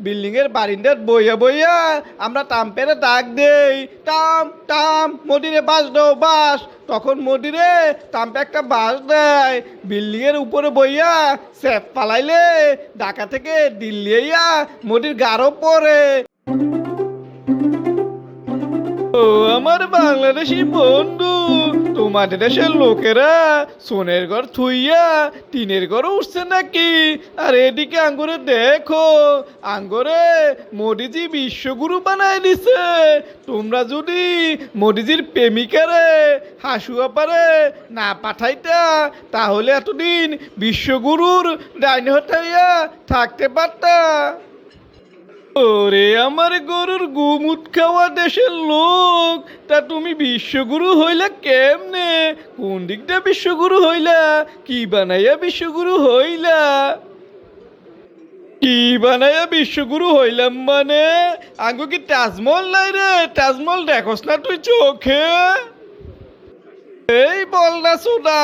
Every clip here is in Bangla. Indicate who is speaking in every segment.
Speaker 1: বিল্ডিং এর বারিন্দার বইয়া বইয়া আমরা টাম্পেরে ডাক দেই, টাম টাম, মদিরে বাস দাও, বাস। তখন মদিরে টাম্পে একটা বাস দেয় বিল্ডিং এর উপরে বইয়া সেফ পালাইলে ঢাকা থেকে দিল্লি আইয়া মদির গাঢ় পরে ও আমার বাংলাদেশি বন্ধু তোমাদের দেশের লোকেরা, সোনের ঘর থুইয়া টিনের ঘর উঠছে নাকি? আর এদিকে আঙ্গুরে দেখো, আঙ্গুরে মোদিজি বিশ্বগুরু বানায় দিছে। তোমরা যদি মোদিজির প্রেমিকারে হাসুয়া পারে না পাঠাইতা, তাহলে এতদিন বিশ্বগুরুর ডাইন হটাইয়া থাকতে পারতা। আমার গরুর গুমুট খাওয়া দেশের লোক, তা তুমি বিশ্বগুরু হইলা কেমনে? কোন দিকটা বিশ্বগুরু হইলা? কি বানাইয়া বিশ্বগুরু হইলা? কি বানাইয়া বিশ্বগুরু হইলাম মানে? আঙ্গু কি তাজমহল নাই রে? তাজমহল দেখোস না তুই চোখে? বল না সোনা,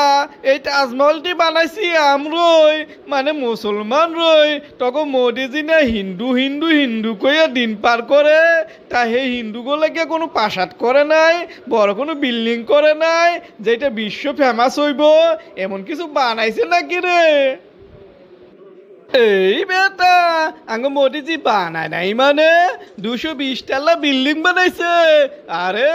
Speaker 1: এই তাজমহলটি বানাইছি আমরই মানে মুসলমান রই। তখন মোদিজি না হিন্দু হিন্দু হিন্দু কইয়া দিন পার করে, তা সেই হিন্দুগুলোকে কোনো প্রাসাদ করে নাই, বড় কোনো বিল্ডিং করে নাই যেটা বিশ্ব ফেমাস হইব, এমন কিছু বানাইছে নাকি রে? এই বেটা, আঙ্গ মোদিজি বানায় নাই মানে? দুশো বিশ তালা বিল্ডিং বানাইছে। আরে,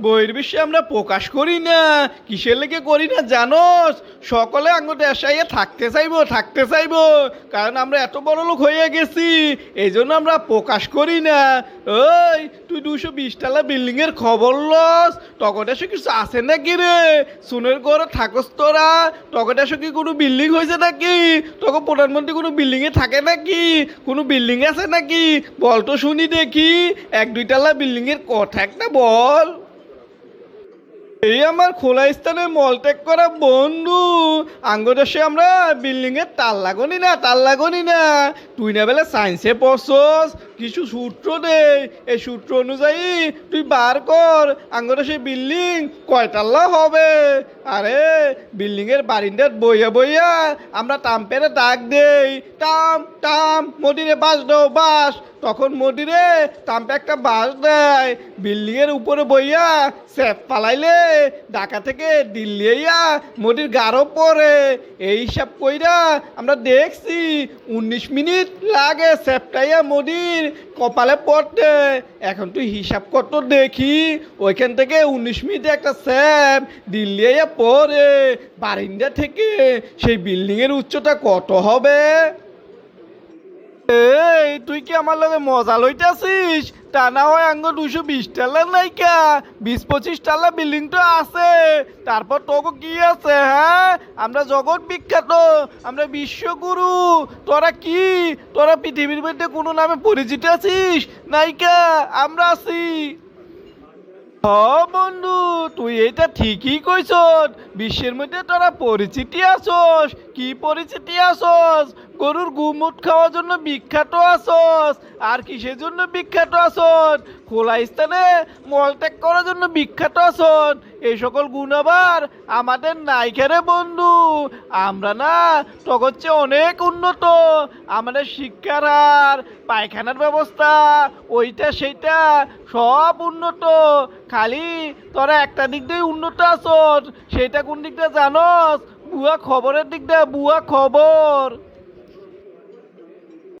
Speaker 1: বইয়ের বিশ্বে আমরা প্রকাশ করি না। কিসের লেগে করি না জানোস? সকলে আঙ্গ দেশাইয়ে থাকতে চাইব থাকতে চাইব। কারণ আমরা এত বড় লোক হয়ে গেছি এই জন্য আমরা প্রকাশ করি না। ওই, তুই দুশো বিশ তালা বিল্ডিং এর খবর লস? এসে কিছু আছে নাকি রে? সুনের ঘরে থাকস তোরা? এসে কি কোনো বিল্ডিং হয়েছে নাকি? তখন প্রধানমন্ত্রী কোনো বিল্ডিং এ থাকে নাকি? কোনো বিল্ডিং আছে নাকি? বল তো শুনি দেখি। এক দুইটালা বিল্ডিং এর কথা একটা বল। এই আমার খোলা স্থানে মলত্যাগ করা বন্ধু। আঙ্গদেশে আমরা বিল্ডিংয়ে তাল লাগনি না, তাল লাগনি না। তুই না বেলা সায়েন্সে পড়ছস কিছু সূত্র দে এই সূত্র অনুযায়ী তুই বার কর আঙ্গদেশে বিল্ডিং কয়তাল্লা হবে। আরে, বিল্ডিংয়ের বারিন্দার বইয়া বইয়া আমরা টাম্পেরে ডাক দেই। টাম টাম, মদিরে বাস দাও বাস তখন মদিরে টাম্পে একটা বাস দেয়। বিল্ডিংয়ের উপরে বইয়া স্যাপ পালাইলে ঢাকা থেকে দিল্লি আইয়া মোদির গাঢ় পরে এই হিসাব কইরা আমরা দেখছি, উনিশ মিনিট লাগে স্যাপটাইয়া মোদির কপালে পড়তে। এখন তুই হিসাব কত দেখি। ওইখান থেকে উনিশ মিনিটে একটা স্যাপ দিল্লি পরে বারিন্দা থেকে সেই বিল্ডিংয়ের উচ্চতা কত হবে? এই, তুই কি আমার লগে মজা লইতাছিস? তা না হয় আঙ্গ দুশো বিশ টালা নাইকা। বিশ পঁচিশ টালা বিল্ডিং তো আছে। তারপর তোকে কি আছে হ্যাঁ? আমরা জগৎ বিখ্যাত, আমরা বিশ্বগুরু। তোরা কি? তোরা পৃথিবীর মধ্যে কোনো নামে পরিচিত আছিস? নাইকা, আমরা আছি। হ বন্ধু, তুই এটা ঠিকই কইছ বিশ্বের মধ্যে তোরা পরিচিতি আসস কি পরিচিতি আসস? গরুর গুমুট খাওয়ার জন্য বিখ্যাত আসস। আর কিসের জন্য বিখ্যাত আসন খোলা স্থানে মলত্যাগ করার জন্য বিখ্যাত আসন এই সকল গুণ আবার আমাদের নাইখারে বন্ধু। আমরা না তখন অনেক উন্নত। আমাদের শিক্ষার হার, পায়খানার ব্যবস্থা, ওইটা সেইটা সব উন্নত। খালি তোরা একটা দিক দিয়ে উন্নত আসন সেটা কোন দিকটা জানস? বুয়া খবরের দিকটা বুয়া খবর।